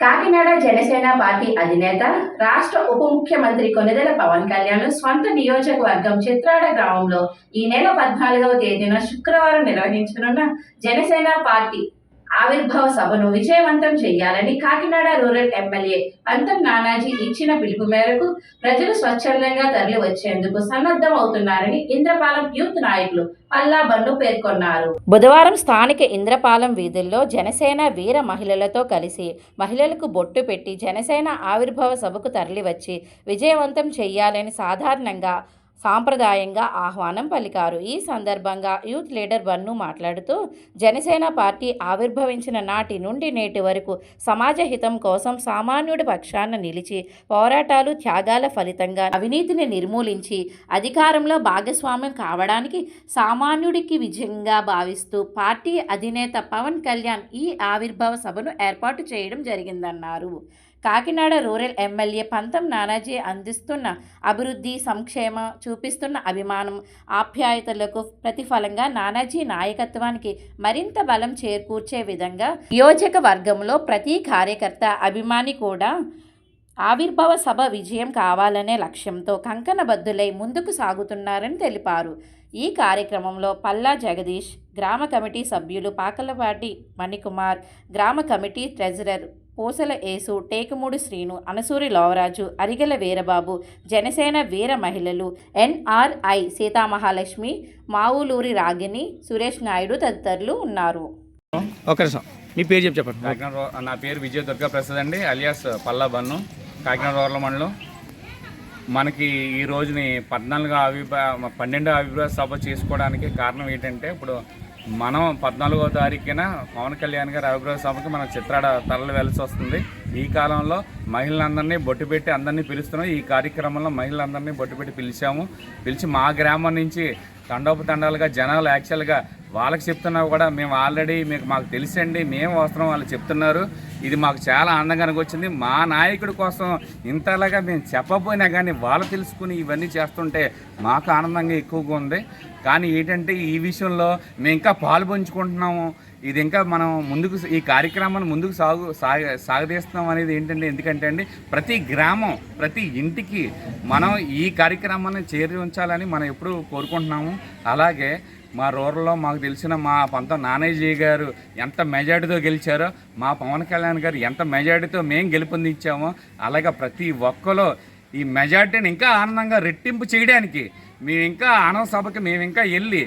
Kakinada Janasena party అధినేత రాష్ట్ర ఉప ముఖ్యమంత్రి కొనిదెల పవన్ కళ్యాణ్ స్వంత నియోజకవర్గం చిత్రాడ గ్రామంలో ఈ నెల పద్నాలుగవ తేదీన శుక్రవారం నిర్వహించనున్న జనసేన పార్టీ ఆవిర్భావ సభను విజయవంతం చేయాలని కాకినాడ రూరల్ ఎమ్మెల్యే పంతం నానాజీ ఇచ్చిన పిలుపు మేరకు ప్రజలు స్వచ్ఛందంగా తరలి వచ్చేందుకు సన్నద్ధం అవుతున్నారని ఇంద్రపాలెం యూత్ నాయకులు పల్లా బండు పేర్కొన్నారు. బుధవారం స్థానిక ఇంద్రపాలెం వీధుల్లో జనసేన వీర మహిళలతో కలిసి మహిళలకు బొట్టు పెట్టి జనసేన ఆవిర్భావ సభకు తరలివచ్చి విజయవంతం చేయాలని సాధారణంగా సాంప్రదాయంగా ఆహ్వానం పలికారు. ఈ సందర్భంగా యూత్ లీడర్ బన్ను మాట్లాడుతూ జనసేన పార్టీ ఆవిర్భవించిన నాటి నుండి నేటి వరకు సమాజ హితం కోసం సామాన్యుడి పక్షాన నిలిచి పోరాటాలు త్యాగాల ఫలితంగా అవినీతిని నిర్మూలించి అధికారంలో భాగస్వామ్యం కావడానికి సామాన్యుడికి విజయంగా భావిస్తూ పార్టీ అధినేత పవన్ కళ్యాణ్ ఈ ఆవిర్భావ సభను ఏర్పాటు చేయడం జరిగిందన్నారు. కాకినాడ రూరల్ ఎమ్మెల్యే పంతం నానాజీ అందిస్తున్న అభివృద్ధి సంక్షేమ చూపిస్తున్న అభిమానం ఆప్యాయతలకు ప్రతిఫలంగా నానాజీ నాయకత్వానికి మరింత బలం చేకూర్చే విధంగా నియోజకవర్గంలో ప్రతి కార్యకర్త అభిమాని కూడా ఆవిర్భావ సభ విజయం కావాలనే లక్ష్యంతో కంకణబద్దులై ముందుకు సాగుతున్నారని తెలిపారు. ఈ కార్యక్రమంలో పల్లా జగదీష్ గ్రామ కమిటీ సభ్యులు పాకలపాటి మణికుమార్ గ్రామ కమిటీ ట్రెజరర్ పూసల ఏసు టేకుమూడి శ్రీను అనసూరి లోవరాజు అరిగెల వీరబాబు జనసేన వీర మహిళలు ఎన్ఆర్ఐ సీతామహాలక్ష్మి మావులూరి రాగిని సురేష్ నాయుడు తదితరులు ఉన్నారు. మీ పేరు చెప్పి చెప్పండి. కాకినాడ నా పేరు విజయ దుర్గా ప్రసాద్ అండి అలియాస్ పల్లా బన్ను కాకినాడ రూరల్ మండలం. మనకి ఈ రోజుని పద్నాలుగు అభిప్రాయ పన్నెండో అభిప్రాయ సభ చేసుకోవడానికి కారణం ఏంటంటే ఇప్పుడు మనం పద్నాలుగో తారీఖున పవన్ కళ్యాణ్ గారి అభిప్రాయ సభకి మనం చిత్రాడ తరలి వెళ్ళాల్సి వస్తుంది. ఈ కాలంలో మహిళలందరినీ బొట్టు పెట్టి అందరినీ పిలుస్తున్నాం. ఈ కార్యక్రమంలో మహిళలందరినీ బొట్టు పెట్టి పిలిచాము. పిలిచి మా గ్రామం నుంచి తండోపతండాలుగా జనాలు యాక్చువల్గా వాళ్ళకి చెప్తున్నా కూడా మేము ఆల్రెడీ మీకు మాకు తెలుసండి మేము అవసరం వాళ్ళు చెప్తున్నారు. ఇది మాకు చాలా ఆనందంగా వచ్చింది మా నాయకుడి కోసం ఇంతలాగా మేము చెప్పబోయినా కానీ వాళ్ళు తెలుసుకుని ఇవన్నీ చేస్తుంటే మాకు ఆనందంగా ఎక్కువగా ఉంది. కానీ ఏంటంటే ఈ విషయంలో మేము ఇంకా పాలు పంచుకుంటున్నాము. ఇది ఇంకా మనం ముందుకు ఈ కార్యక్రమాన్ని ముందుకు సాగు సాగ సాగదీస్తున్నాం అనేది ఏంటంటే ఎందుకంటే అండి ప్రతి గ్రామం ప్రతి ఇంటికి మనం ఈ కార్యక్రమాన్ని చేరి ఉంచాలని మనం ఎప్పుడు కోరుకుంటున్నాము. అలాగే మా రూరల్లో మాకు తెలిసిన మా పంత నానేజీ గారు ఎంత మెజార్టీతో గెలిచారో మా పవన్ కళ్యాణ్ గారు ఎంత మెజార్టీతో మేము గెలుపొందించామో అలాగే ప్రతి ఒక్కరు ఈ మెజార్టీని ఇంకా ఆనందంగా రెట్టింపు చేయడానికి మేము ఇంకా ఆనంద సభకి మేము ఇంకా వెళ్ళి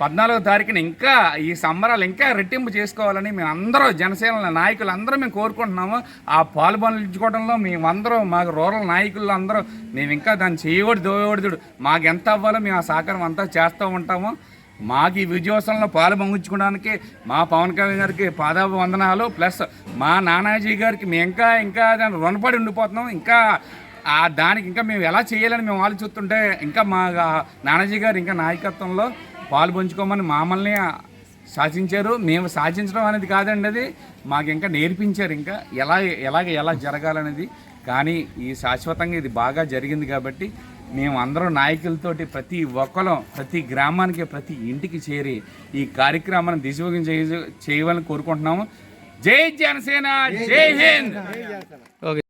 పద్నాలుగో తారీఖున ఇంకా ఈ సంబరాలు ఇంకా రెట్టింపు చేసుకోవాలని మేము అందరూ జనసేన నాయకులు అందరూ మేము కోరుకుంటున్నాము. ఆ పాలు మేమందరూ మేమందరం మాకు రూరల్ నాయకులు అందరూ మేము ఇంకా దాన్ని చేయకూడదు దోయకూడదు మాకు ఎంత అవ్వాలో మేము ఆ సహకారం అంతా చేస్తూ ఉంటాము. మాకు ఈ విజయోత్సవంలో పాలు పొంగించుకోవడానికి మా పవన్ కళ్యాణ్ గారికి పాదాభ వందనాలు ప్లస్ మా నానాజీ గారికి మేము ఇంకా ఇంకా దాన్ని రుణపడి ఉండిపోతున్నాం. ఇంకా ఆ దానికి ఇంకా మేము ఎలా చేయాలని మేము ఆలోచిస్తుంటే ఇంకా మా నానాజీ గారు ఇంకా నాయకత్వంలో పాలు పంచుకోమని మమ్మల్ని శాసించారు. మేము శాసించడం అనేది కాదండి అది. మాకు ఇంకా నేర్పించారు ఇంకా. ఎలా ఎలాగ ఎలా జరగాలనేది. కానీ ఈ శాశ్వతంగా ఇది బాగా జరిగింది కాబట్టి మేము అందరం నాయకులతోటి ప్రతి ఒక్కరం ప్రతి గ్రామానికి ప్రతి ఇంటికి చేరి ఈ కార్యక్రమాన్ని దిశోగం చేయ చేయవాలని కోరుకుంటున్నాము. జై జనసేన జై హింద్. ఓకే.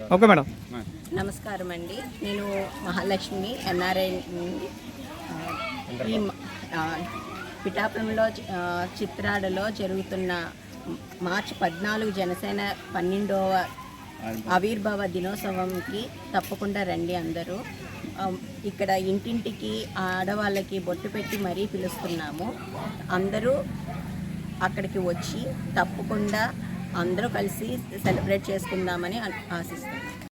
Okay madam. నమస్కారం అండి నేను మహాలక్ష్మి ఎన్ఆర్ఐ ఈ పిఠాపురంలో చిత్రాడలో జరుగుతున్న మార్చి పద్నాలుగు జనసేన పన్నెండవ ఆవిర్భావ దినోత్సవంకి తప్పకుండా రండి అందరూ. ఇక్కడ ఇంటింటికి ఆడవాళ్ళకి బొట్టు పెట్టి మరీ పిలుస్తున్నాము. అందరూ అక్కడికి వచ్చి తప్పకుండా అందరూ కలిసి సెలబ్రేట్ చేసుకుందామని ఆశిస్తున్నాను